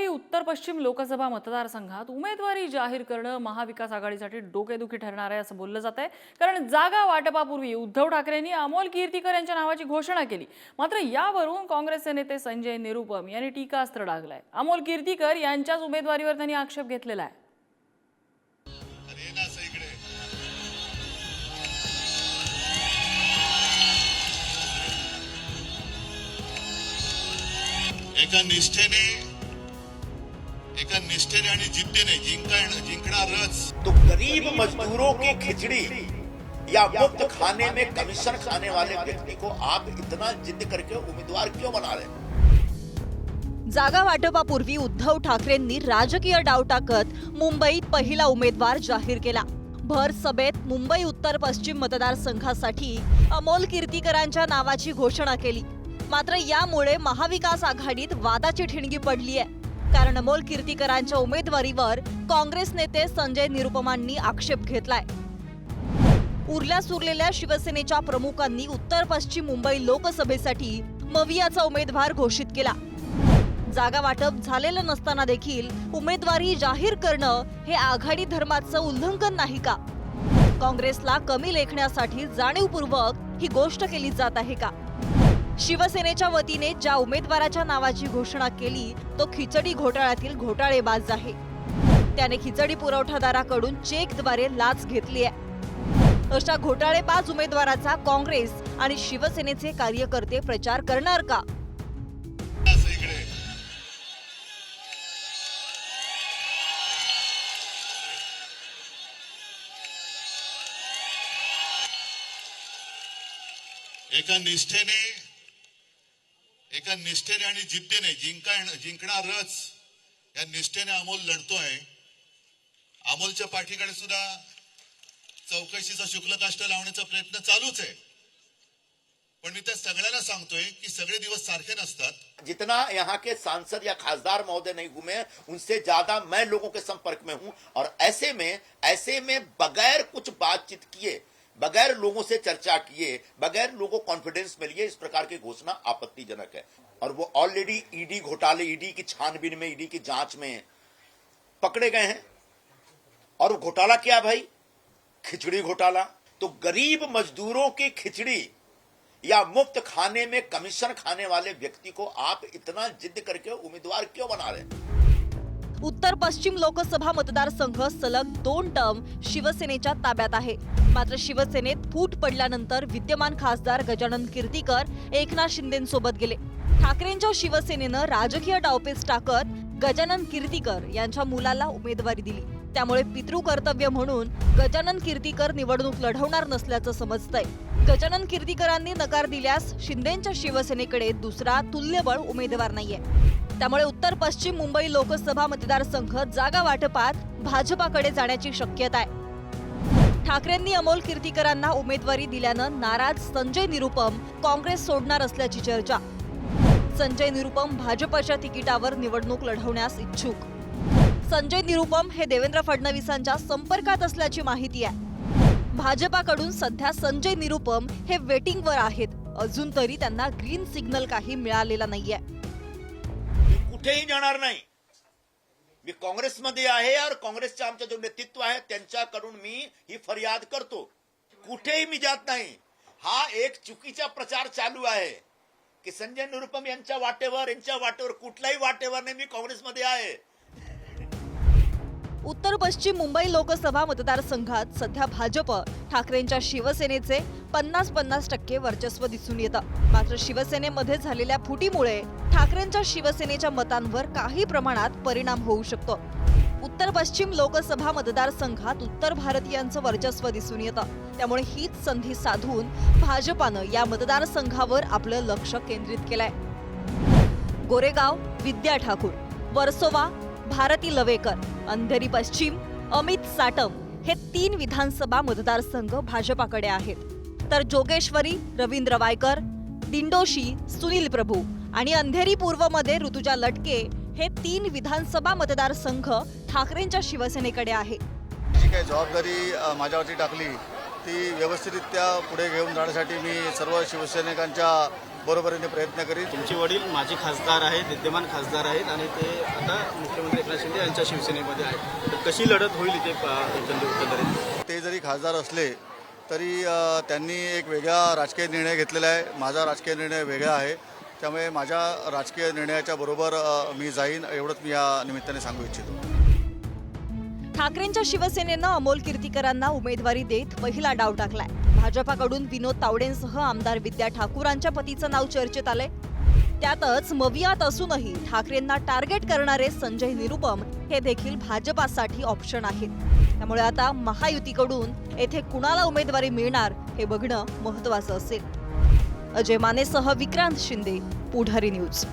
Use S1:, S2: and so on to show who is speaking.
S1: मुंबई उत्तर पश्चिम लोकसभा मतदारसंघात उमेदवारी जाहीर करणं महाविकास आघाडीसाठी डोकेदुखी ठरणार आहे असं बोललं जात आहे कारण जागा वाटपापूर्वी उद्धव ठाकरेंनी अमोल कीर्तीकर यांच्या नावाची घोषणा केली. मात्र यावरून काँग्रेसचे नेते संजय निरुपम यांनी टीकास्त्र डागलाय. अमोल कीर्तीकर यांच्याच उमेदवारीवर त्यांनी आक्षेप घेतलेला आहे.
S2: एका निष्ठेने आणि जिद्दीने जिंकण जिंकणारच.
S3: तो गरीब मजदूरों की खिचड़ी या मुफ्त खाने में कमीशन खाने वाले व्यक्ति को आप इतना जिद करके उम्मीदवार क्यों बना रहे
S4: जागा वाटपापूर्वी उद्धव ठाकरेंनी राजकीय डाव टाकत मुंबईत पहिला उमेदवार जाहीर केला. भर सभेत मुंबई उत्तर पश्चिम मतदारसंघासाठी अमोल कीर्तीकरांच्या नावाची घोषणा केली. मात्र यामुळे महाविकास आघाडीत वादाची ठिणगी पडली आहे कारण अमोल कीर्तीकरांच्या उमेदवारीवर काँग्रेस नेते संजय निरुपमांनी आक्षेप घेतलाय. उरल्या सुरलेल्या शिवसेनेच्या प्रमुखांनी उत्तर पश्चिम मुंबई लोकसभेसाठी मवियाचा उमेदवार घोषित केला. जागा वाटप झालेलं नसताना देखील उमेदवारी जाहीर करणं हे आघाडी धर्माचं उल्लंघन नाही का? काँग्रेसला कमी लेखण्यासाठी जाणीवपूर्वक ही गोष्ट केली जात आहे का? शिवसेनेच्या वतीने ज्या उमेदवाराच्या नावाची घोषणा केली तो खिचडी घोटाळ्यातील घोटाळेबाज आहे. त्याने खिचडी पुरवठादाराकडून चेकद्वारे लाच घेतली आहे. अशा घोटाळेबाज उमेदवाराचा काँग्रेस आणि शिवसेनेचे कार्यकर्ते प्रचार करणार का?
S2: एका निष्ठेने एका निष्ठेने आणि जिद्दीने जिंकण जिंकणारच या निष्ठेने अमोल लढतोय. अमोलच्या पाठीकडे सुद्धा चौकशीचा शुक्लकाष्ट लावण्याचा प्रयत्न चालूच आहे. पण मी त्या सगळ्यांना की दिवस सारखे
S3: जितना यहाँ के सांसद या खासदार महोदय नहीं घूमे, उनसे ज़्यादा मैं लोगों के संपर्क में हूँ और ऐसे में ऐसे में बगैर कुछ बातचीत किए बगैर लोगों से चर्चा किए, बगैर लोगों कॉन्फिडेंस में लिए इस प्रकार की घोषणा आपत्तिजनक है। और वो ऑलरेडी ईडी घोटाले ईडी की छानबीन में ईडी की जाँच में पकड़े गए हैं। और घोटाला क्या भाई? खिचड़ी घोटाला। तो गरीब मजदूरों की खिचड़ी या मुफ़्त खाने में कमीशन खाने वाले व्यक्ति को आप इतना जिद करके उम्मीदवार क्यों बना रहे हैं?
S4: उत्तर पश्चिम लोकसभा मतदारसंघ सलग दोन टर्म शिवसेनेच्या ताब्यात आहे. मात्र शिवसेनेत फूट पडल्यानंतर विद्यमान खासदार गजानन कीर्तीकर एकनाथ शिंदेसोबत गेले. ठाकरेंच्या शिवसेनेनं राजकीय डावपेच टाकत गजानन कीर्तीकर यांच्या मुलाला उमेदवारी दिली. त्यामुळे पितृ कर्तव्य म्हणून गजानन कीर्तीकर निवडणूक लढवणार नसल्याचं समजतंय. गजानन कीर्तीकरांनी नकार दिल्यास शिंदेच्या शिवसेनेकडे दुसरा तुल्यबळ उमेदवार नाहीये. त्यामुळे उत्तर पश्चिम मुंबई लोकसभा मतदारसंघ जागा वाटपात भाजपाकडे जाण्याची शक्यता आहे. ठाकरेंनी अमोल कीर्तीकरांना उमेदवारी दिल्यानं नाराज संजय निरुपम काँग्रेस सोडणार असल्याची चर्चा. संजय निरुपम भाजपच्या तिकिटावर निवडणूक लढवण्यास इच्छुक. संजय निरुपम हे देवेंद्र फडणवीसांच्या संपर्कात असल्याची माहिती आहे. भाजपाकडून सध्या संजय निरुपम हे वेटिंगवर आहेत. अजून तरी त्यांना ग्रीन सिग्नल काही मिळालेला नाहीये.
S3: आहे कुठेही जाणार नाही. मी काँग्रेसमध्ये आहे और काँग्रेसचे आमचं जो नेतृत्व आहे त्यांच्याकडून मी ही फरियाद करतो. कुठेही मी जात नाही. हा एक चुकीचा प्रचार चालू आहे. की संजय निरुपम यांच्या वाटेवर यांच्या वाटेवर कुठल्याही वाटेवर नाही मी काँग्रेसमध्ये आहे.
S4: उत्तर पश्चिम मुंबई लोकसभा मतदारसंघात सध्या भाजप ठाकरेंच्या शिवसेनेचे पन्नास पन्नास टक्के वर्चस्व दिसून येतं. मात्र शिवसेनेमध्ये झालेल्या फुटीमुळे ठाकरेंच्या शिवसेनेच्या मतांवर काही प्रमाणात परिणाम होऊ शकतो. उत्तर पश्चिम लोकसभा मतदारसंघात उत्तर भारतीयांचं वर्चस्व दिसून येतं. त्यामुळे हीच संधी साधून भाजपानं या मतदारसंघावर आपलं लक्ष केंद्रित केलंय. गोरेगाव विद्या ठाकूर वर्सोवा भारती लवेकर. अंधेरी पश्चिम अमित साटम हे तीन विधानसभा मतदारसंघ भाजपाकडे आहेत. तर जोगेश्वरी रवींद्र वायकर दिंडोशी सुनील प्रभू आणि अंधेरी पूर्वमध्ये ऋतुजा लटके हे तीन विधानसभा मतदारसंघ ठाकरेंच्या शिवसेनेकडे आहे.
S5: जी काही जबाबदारी माझ्यावरती टाकली ती व्यवस्थितरित्या पुढे घेऊन जाण्यासाठी मी सर्व शिवसैनिकांच्या बरोबरीने प्रयत्न करीन
S6: तुमचे वडील माजी खासदार आहेत विद्यमान खासदार आहेत आणि ते आता मुख्यमंत्री एकनाथ शिंदे यांच्या शिवसेनेमध्ये आहेत. तर कशी लढत होईल इथे एकंदरीत
S5: ते जरी खासदार असले तरी त्यांनी एक वेगळा राजकीय निर्णय घेतलेला आहे. माझा राजकीय निर्णय वेगळा आहे. त्यामुळे माझ्या राजकीय निर्णयाच्या बरोबर मी जाईन एवढंच मी या निमित्ताने सांगू इच्छितो.
S4: ठाकरेंच्या शिवसेनेनं अमोल कीर्तीकरांना उमेदवारी देत पहिला डाव टाकलाय. भाजपाकडून विनोद तावडेंसह आमदार विद्या ठाकूरांच्या पतीचं नाव चर्चेत आलंय. त्यातच मवियात असूनही ठाकरेंना टार्गेट करणारे संजय निरुपम हे देखील भाजपासाठी ऑप्शन आहेत. त्यामुळे आता महायुतीकडून येथे कुणाला उमेदवारी मिळणार हे बघणं महत्वाचं असेल. अजय मानेसह विक्रांत शिंदे पुढारी न्यूज.